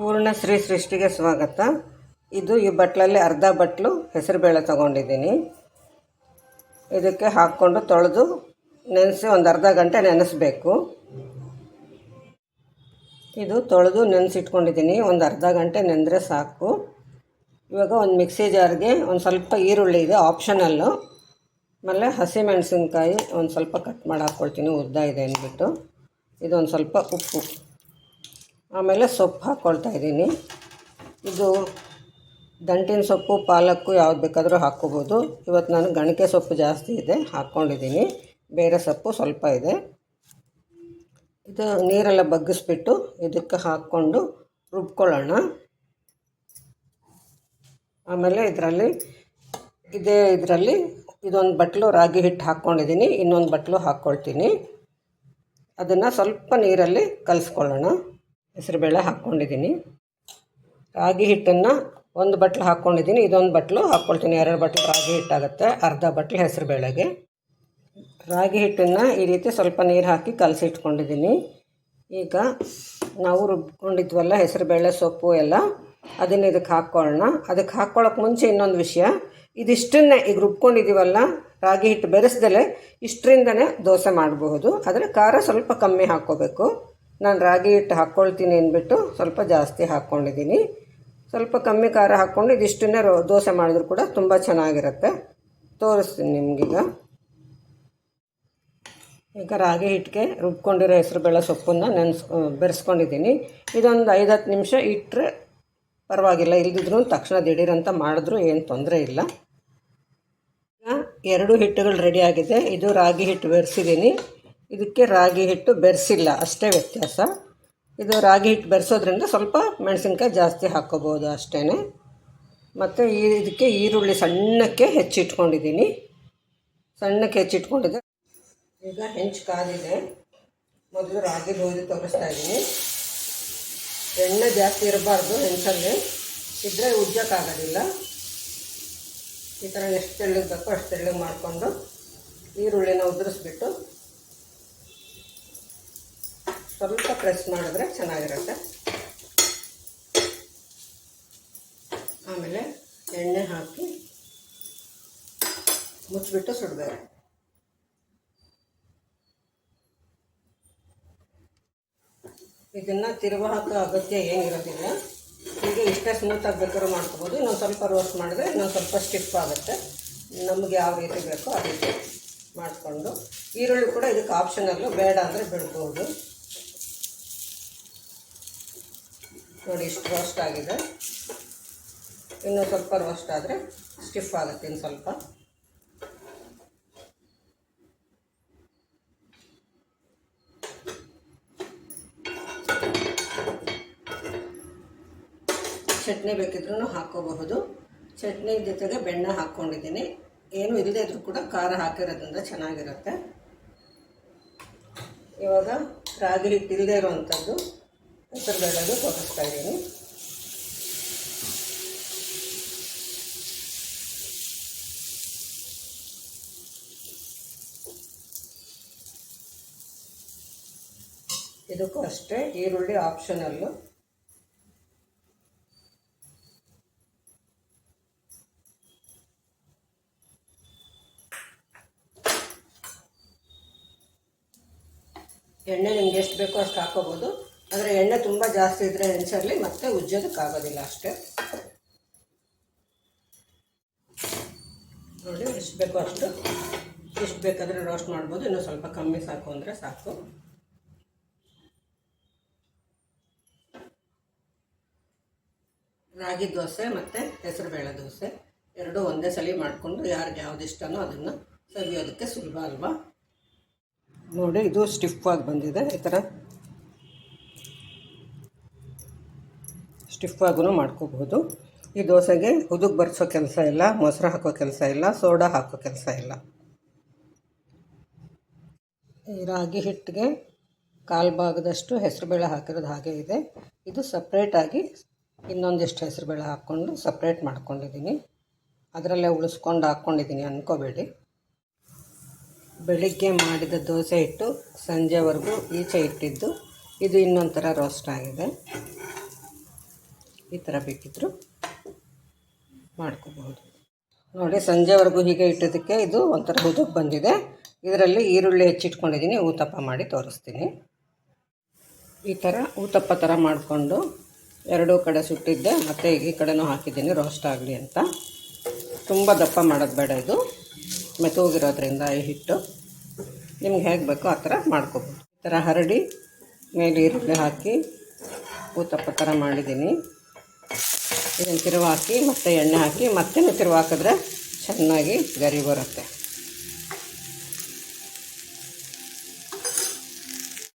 ಪೂರ್ಣ ಶ್ರೀ ಸೃಷ್ಟಿಗೆ ಸ್ವಾಗತ. ಇದು ಈ ಬಟ್ಲಲ್ಲಿ ಅರ್ಧ ಬಟ್ಲು ಹೆಸರುಬೇಳೆ ತಗೊಂಡಿದ್ದೀನಿ. ಇದಕ್ಕೆ ಹಾಕ್ಕೊಂಡು ತೊಳೆದು ನೆನೆಸಿ ಒಂದು ಅರ್ಧ ಗಂಟೆ ನೆನೆಸ್ಬೇಕು. ಇದು ತೊಳೆದು ನೆನೆಸಿಟ್ಕೊಂಡಿದ್ದೀನಿ. ಒಂದು ಅರ್ಧ ಗಂಟೆ ನೆನೆದ್ರೆ ಸಾಕು. ಇವಾಗ ಒಂದು ಮಿಕ್ಸಿ ಜಾರ್ಗೆ ಒಂದು ಸ್ವಲ್ಪ ಈರುಳ್ಳಿ ಇದೆ ಆಪ್ಷನಲ್ಲು ಆಮೇಲೆ ಹಸಿಮೆಣಸಿನ್ಕಾಯಿ ಒಂದು ಸ್ವಲ್ಪ ಕಟ್ ಮಾಡಿ ಹಾಕ್ಕೊಳ್ತೀನಿ ಉದ್ದ ಇದೆ ಅಂದ್ಬಿಟ್ಟು. ಇದೊಂದು ಸ್ವಲ್ಪ ಉಪ್ಪು. ಆಮೇಲೆ ಸೊಪ್ಪು ಹಾಕ್ಕೊಳ್ತಾ ಇದ್ದೀನಿ. ಇದು ದಂಟಿನ ಸೊಪ್ಪು, ಪಾಲಕ್ಕು ಯಾವ್ದು ಬೇಕಾದರೂ ಹಾಕ್ಕೋಬೋದು. ಇವತ್ತು ನಾನು ಗಣಕೆ ಸೊಪ್ಪು ಜಾಸ್ತಿ ಇದೆ, ಹಾಕ್ಕೊಂಡಿದ್ದೀನಿ. ಬೇರೆ ಸೊಪ್ಪು ಸ್ವಲ್ಪ ಇದೆ. ಇದು ನೀರೆಲ್ಲ ಬಗ್ಗಿಸ್ಬಿಟ್ಟು ಇದಕ್ಕೆ ಹಾಕ್ಕೊಂಡು ರುಬ್ಕೊಳ್ಳೋಣ. ಆಮೇಲೆ ಇದರಲ್ಲಿ, ಇದೇ ಇದರಲ್ಲಿ ಇದೊಂದು ಬಟ್ಲು ರಾಗಿ ಹಿಟ್ಟು ಹಾಕ್ಕೊಂಡಿದ್ದೀನಿ. ಇನ್ನೊಂದು ಬಟ್ಲು ಹಾಕ್ಕೊಳ್ತೀನಿ. ಅದನ್ನು ಸ್ವಲ್ಪ ನೀರಲ್ಲಿ ಕಲಿಸ್ಕೊಳ್ಳೋಣ. ಹೆಸರುಬೇಳೆ ಹಾಕ್ಕೊಂಡಿದ್ದೀನಿ. ರಾಗಿ ಹಿಟ್ಟನ್ನು ಒಂದು ಬಟ್ಲು ಹಾಕ್ಕೊಂಡಿದ್ದೀನಿ. ಇದೊಂದು ಬಟ್ಲು ಹಾಕ್ಕೊಳ್ತೀನಿ. ಎರಡು ಬಟ್ಲು ರಾಗಿ ಹಿಟ್ಟಾಗುತ್ತೆ. ಅರ್ಧ ಬಟ್ಲು ಹೆಸರುಬೇಳೆಗೆ ರಾಗಿ ಹಿಟ್ಟನ್ನು ಈ ರೀತಿ ಸ್ವಲ್ಪ ನೀರು ಹಾಕಿ ಕಲಸಿ ಇಟ್ಕೊಂಡಿದ್ದೀನಿ. ಈಗ ನಾವು ರುಬ್ಕೊಂಡಿದ್ವಲ್ಲ ಹೆಸರುಬೇಳೆ ಸೊಪ್ಪು ಎಲ್ಲ, ಅದನ್ನು ಇದಕ್ಕೆ ಹಾಕ್ಕೊಳ್ಳೋಣ. ಅದಕ್ಕೆ ಹಾಕ್ಕೊಳ್ಳೋಕೆ ಮುಂಚೆ ಇನ್ನೊಂದು ವಿಷಯ. ಇದಿಷ್ಟನ್ನೇ ಈಗ ರುಬ್ಕೊಂಡಿದ್ದೀವಲ್ಲ, ರಾಗಿ ಹಿಟ್ಟು ಬೆರೆಸ್ದಲೆ ಇಷ್ಟರಿಂದನೇ ದೋಸೆ ಮಾಡಬಹುದು. ಆದರೆ ಖಾರ ಸ್ವಲ್ಪ ಕಮ್ಮಿ ಹಾಕ್ಕೋಬೇಕು. ನಾನು ರಾಗಿ ಹಿಟ್ಟು ಹಾಕ್ಕೊಳ್ತೀನಿ ಅಂದ್ಬಿಟ್ಟು ಸ್ವಲ್ಪ ಜಾಸ್ತಿ ಹಾಕ್ಕೊಂಡಿದ್ದೀನಿ ಸ್ವಲ್ಪ ಕಮ್ಮಿ ಖಾರ ಹಾಕ್ಕೊಂಡು ಇದಿಷ್ಟನ್ನೇ ರೋ, ದೋಸೆ ಮಾಡಿದ್ರು ಕೂಡ ತುಂಬ ಚೆನ್ನಾಗಿರುತ್ತೆ. ತೋರಿಸ್ತೀನಿ ನಿಮಗೀಗ. ಈಗ ರಾಗಿ ಹಿಟ್ಟಿಗೆ ರುಬ್ಕೊಂಡಿರೋ ಹೆಸರುಬೇಳೆ ಸೊಪ್ಪನ್ನು ನೆನೆಸ್ ಬೆರೆಸ್ಕೊಂಡಿದ್ದೀನಿ. ಇದೊಂದು ಐದು ಹತ್ತು ನಿಮಿಷ ಇಟ್ಟರೆ ಪರವಾಗಿಲ್ಲ. ಇಲ್ದಿದ್ರು ತಕ್ಷಣ ದಿಢೀರಂತ ಮಾಡಿದ್ರು ಏನು ತೊಂದರೆ ಇಲ್ಲ. ಎರಡು ಹಿಟ್ಟುಗಳು ರೆಡಿ ಆಗಿದೆ. ಇದು ರಾಗಿ ಹಿಟ್ಟು ಬೆರೆಸಿದ್ದೀನಿ. ಇದಕ್ಕೆ ರಾಗಿ ಹಿಟ್ಟು ಬೆರೆಸಿಲ್ಲ. ಅಷ್ಟೇ ವ್ಯತ್ಯಾಸ. ಇದು ರಾಗಿ ಹಿಟ್ಟು ಬೆರೆಸೋದ್ರಿಂದ ಸ್ವಲ್ಪ ಮೆಣಸಿನ್ಕಾಯಿ ಜಾಸ್ತಿ ಹಾಕ್ಕೋಬೋದು ಅಷ್ಟೇ ಮತ್ತು ಈ ಇದಕ್ಕೆ ಈರುಳ್ಳಿ ಸಣ್ಣಕ್ಕೆ ಹೆಚ್ಚಿಟ್ಕೊಂಡಿದ್ದೀನಿ. ಸಣ್ಣಕ್ಕೆ ಹೆಚ್ಚಿಟ್ಕೊಂಡಿದ್ದೆ. ಈಗ ಹೆಂಚು ಕಾದಿದೆ ಮೊದಲು ರಾಗಿ ಗೋಧಿ ತೋರಿಸ್ತಾ ಇದ್ದೀನಿ. ಎಣ್ಣೆ ಜಾಸ್ತಿ ಇರಬಾರ್ದು ಹೆಂಚಲ್ಲಿ. ಇದ್ದರೆ ಉಜ್ಜಕ್ಕಾಗೋದಿಲ್ಲ ಈ ಥರ ಎಷ್ಟು ತೆಳ್ಳಗೆ ಬೇಕೋ ಅಷ್ಟು ತೆಳ್ಳಗೆ ಮಾಡಿಕೊಂಡು ಈರುಳ್ಳಿನ ಉದುರಿಸ್ಬಿಟ್ಟು ಸ್ವಲ್ಪ ಪ್ರೆಸ್ ಮಾಡಿದ್ರೆ ಚೆನ್ನಾಗಿರುತ್ತೆ. ಆಮೇಲೆ ಎಣ್ಣೆ ಹಾಕಿ ಮುಚ್ಚಿಬಿಟ್ಟು ಸುಡಬೇಕು. ಇದನ್ನು ತಿರುವ ಹಾಕೋ ಅಗತ್ಯ ಏನಿರೋದಿಲ್ಲ. ಹೀಗೆ ಇಷ್ಟೇ ಸ್ಮೂತಾಗಿ ಬೇಕಾದ್ರೂ ಮಾಡ್ಕೋಬೋದು. ಇನ್ನೊಂದು ಸ್ವಲ್ಪ ರೋಸ್ಟ್ ಮಾಡಿದ್ರೆ ಇನ್ನೊಂದು ಸ್ವಲ್ಪ ಸ್ಟಿಫ್ ಆಗುತ್ತೆ. ನಮಗೆ ಯಾವ ರೀತಿ ಬೇಕೋ ಆ ರೀತಿ ಮಾಡಿಕೊಂಡು ಈರುಳ್ಳಿ ಕೂಡ ಇದಕ್ಕೆ ಆಪ್ಷನಲ್ಲು ಬೇಡ ಅಂದರೆ ಬಿಡ್ಬೋದು. ನೋಡಿ, ಇಷ್ಟು ರೋಸ್ಟ್ ಆಗಿದೆ. ಇನ್ನೂ ಸ್ವಲ್ಪ ರೋಸ್ಟ್ ಆದರೆ ಸ್ಟಿಫ್ ಆಗುತ್ತೆ ಇನ್ನು ಸ್ವಲ್ಪ. ಚಟ್ನಿ ಬೇಕಿದ್ರೂ ಹಾಕ್ಕೋಬಹುದು ಚಟ್ನಿ ಜೊತೆಗೆ ಬೆಣ್ಣೆ ಹಾಕ್ಕೊಂಡಿದ್ದೀನಿ. ಏನು ಇಲ್ಲದೇ ಇದ್ರೂ ಕೂಡ ಖಾರ ಹಾಕಿರೋದ್ರಿಂದ ಚೆನ್ನಾಗಿರುತ್ತೆ. ಇವಾಗ ರಾಗಿ ಹಿಟ್ಟು ಇಲ್ಲದೇ ಇರುವಂಥದ್ದು. ಹೆಸರು ಬೇಳೆದು ಇದ್ದೀನಿ. ಇದಕ್ಕೂ ಅಷ್ಟೇ ಈರುಳ್ಳಿ ಆಪ್ಷನಲ್ಲು ಎಣ್ಣೆ ನಿಮ್ಗೆ ಎಷ್ಟು ಬೇಕೋ ಅಷ್ಟು ಹಾಕೋಬೋದು. ಆದರೆ ಎಣ್ಣೆ ತುಂಬ ಜಾಸ್ತಿ ಇದ್ದರೆ ನೆನೆಸಿರಲಿ ಮತ್ತೆ ಉಜ್ಜೋದಕ್ಕಾಗೋದಿಲ್ಲ ಅಷ್ಟೇ. ನೋಡಿ, ಎಷ್ಟು ಬೇಕು ಅಷ್ಟು. ಎಷ್ಟು ಬೇಕಾದರೆ ರೋಸ್ಟ್ ಮಾಡ್ಬೋದು. ಇನ್ನೂ ಸ್ವಲ್ಪ ಕಮ್ಮಿ ಸಾಕು ಅಂದರೆ ಸಾಕು. ರಾಗಿ ದೋಸೆ ಮತ್ತು ಹೆಸರುಬೇಳೆ ದೋಸೆ. ಎರಡೂ ಒಂದೇ ಸಲ ಮಾಡಿಕೊಂಡು ಯಾರಿಗೆ ಯಾವ್ದು ಇಷ್ಟನೋ ಅದನ್ನು ಸವಿಯೋದಕ್ಕೆ ಸುಲಭ ಅಲ್ವಾ? ನೋಡಿ, ಇದು ಸ್ಟಿಫ್ ಆಗಿ ಬಂದಿದೆ. ಈ ಥರ ಸ್ಟಿಫ್ ಆಗೂ ಮಾಡ್ಕೋಬಹುದು. ಈ ದೋಸೆಗೆ ಹುದುಗ್ ಬರ್ಸೋ ಕೆಲಸ ಇಲ್ಲ, ಮೊಸರು ಹಾಕೋ ಕೆಲಸ ಇಲ್ಲ, ಸೋಡಾ ಹಾಕೋ ಕೆಲಸ ಇಲ್ಲ. ಈ ರಾಗಿ ಹಿಟ್ಟಿಗೆ ಕಾಲು ಭಾಗದಷ್ಟು ಹೆಸರುಬೇಳೆ ಹಾಕಿರೋದು ಹಾಗೆ ಇದೆ. ಇದು ಸಪ್ರೇಟಾಗಿ ಇನ್ನೊಂದಿಷ್ಟು ಹೆಸರುಬೇಳೆ ಹಾಕ್ಕೊಂಡು ಸಪ್ರೇಟ್ ಮಾಡ್ಕೊಂಡಿದ್ದೀನಿ. ಅದರಲ್ಲೇ ಉಳಿಸ್ಕೊಂಡು ಹಾಕ್ಕೊಂಡಿದ್ದೀನಿ ಅಂದ್ಕೋಬೇಡಿ ಬೆಳಿಗ್ಗೆ ಮಾಡಿದ ದೋಸೆ ಹಿಟ್ಟು ಸಂಜೆವರೆಗೂ ಈಚೆ ಇಟ್ಟಿದ್ದು, ಇದು ಇನ್ನೊಂಥರ ಥರ ರೋಸ್ಟ್ ಆಗಿದೆ. ಈ ಥರ ಬೇಕಿದ್ದರೂ ಮಾಡ್ಕೋಬಹುದು. ನೋಡಿ, ಸಂಜೆವರೆಗೂ ಹೀಗೆ ಇಟ್ಟಿದ್ದಕ್ಕೆ ಇದು ಒಂಥರ ಹುದುಗ್ ಬಂದಿದೆ. ಇದರಲ್ಲಿ ಈರುಳ್ಳಿ ಹೆಚ್ಚಿಟ್ಕೊಂಡಿದ್ದೀನಿ, ಊತಪ್ಪ ಮಾಡಿ ತೋರಿಸ್ತೀನಿ. ಈ ಥರ ಊತಪ್ಪ ಥರ ಮಾಡಿಕೊಂಡು ಎರಡೂ ಕಡೆ ಸುಟ್ಟಿದ್ದೆ, ಮತ್ತು ಈ ಕಡೆನೂ ಹಾಕಿದ್ದೀನಿ, ರೋಸ್ಟ್ ಆಗಲಿ ಅಂತ. ತುಂಬ ದಪ್ಪ ಮಾಡೋದು ಬೇಡ ಇದು. ಮೆತ್ತೋಗಿರೋದ್ರಿಂದ ಈ ಹಿಟ್ಟು. ನಿಮ್ಗೆ ಹೇಗೆ ಬೇಕೋ ಆ ಥರ ಮಾಡ್ಕೋಬೋದು ಈ ಥರ ಹರಡಿ, ಮೇಲೆ ಈರುಳ್ಳಿ ಹಾಕಿ ಊತಪ್ಪ ಥರ ಮಾಡಿದ್ದೀನಿ. ಇದನ್ನು ತಿರುವಾಕಿ ಮತ್ತೆ ಎಣ್ಣೆ ಹಾಕಿ ಮತ್ತೆ ತಿರುವಾಕಿದ್ರೆ ಚೆನ್ನಾಗಿ ಗರಿ ಬರುತ್ತೆ.